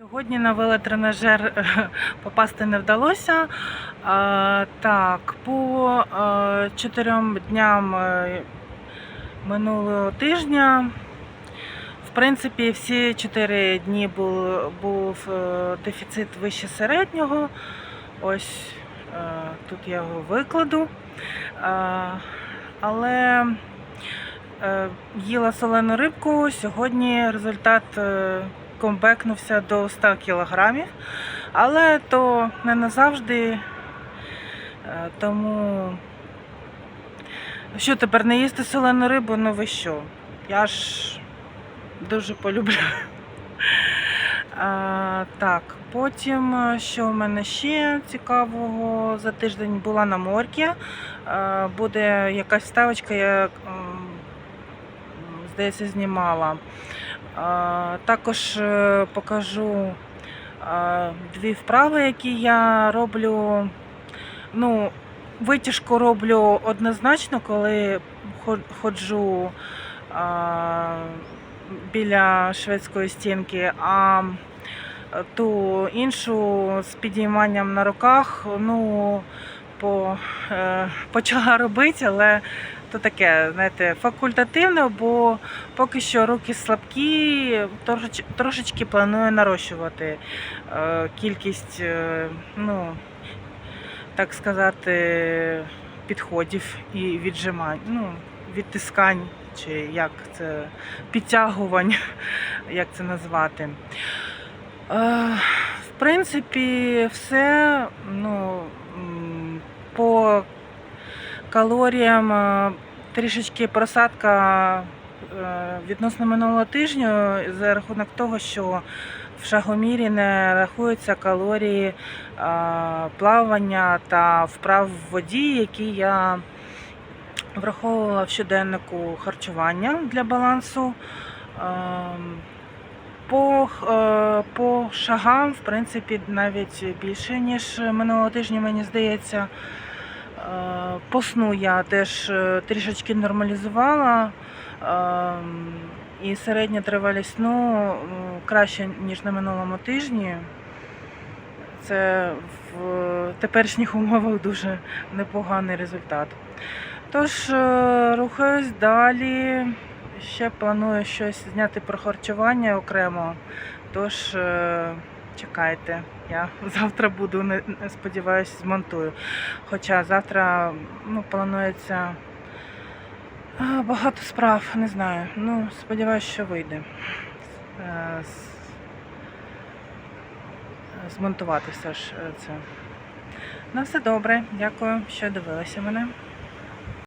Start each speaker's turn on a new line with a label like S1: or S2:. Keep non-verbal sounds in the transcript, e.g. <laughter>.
S1: Сьогодні на велотренажер е, попасти не вдалося. Так, по е, чотирьом дням е, минулого тижня, в принципі, всі чотири дні був, був е, дефіцит вище середнього. Ось е, тут я його викладу. Але е, їла солену рибку. Сьогодні результат е, комбекнувся до 100 кілограмів, але то не назавжди. Е, Тому що тепер не їсти солену рибу, ну ви що? Я ж дуже полюбляю. А, так, потім, е, що в мене ще цікавого за тиждень була на морці. Е, Буде якась вставочка, я здається, знімала. Також е, покажу дві вправи, які я роблю. Ну, витяжку роблю однозначно, коли ходжу біля шведської стінки, а ту іншу з підійманням на руках, ну, по, е, почала робити, але то таке, знаєте, факультативно, бо поки що руки слабкі, трошеч- трошечки планую нарощувати е, кількість, е, ну, так сказати, підходів і віджимань, ну, відтискань, чи як це, підтягувань, <laughs> як це назвати. В принципі, все ну, по калоріям е, трішечки просадка е, відносно минулого тижня за рахунок того, що в шагомірі не рахуються калорії е, плавання та вправ в воді, які я враховувала в щоденнику харчування для балансу. Ем, По, по шагам, в принципі, навіть більше, ніж минулого тижня, мені здається. Е, По сну я теж е, трішечки нормалізувала. Ем, І середня тривалість сну краще, ніж на минулому тижні. Це в теперішніх умовах дуже непоганий результат. Тож, е, рухаюсь далі. Ще планую щось зняти про харчування окремо. Тож е, чекайте, я <laughs> завтра буду, не сподіваюся, змонтую. Хоча завтра ну, планується багато справ, не знаю. Ну, сподіваюся, що вийде. Е, Змонтувати все ж е, це. На все добре, дякую, що дивилися мене.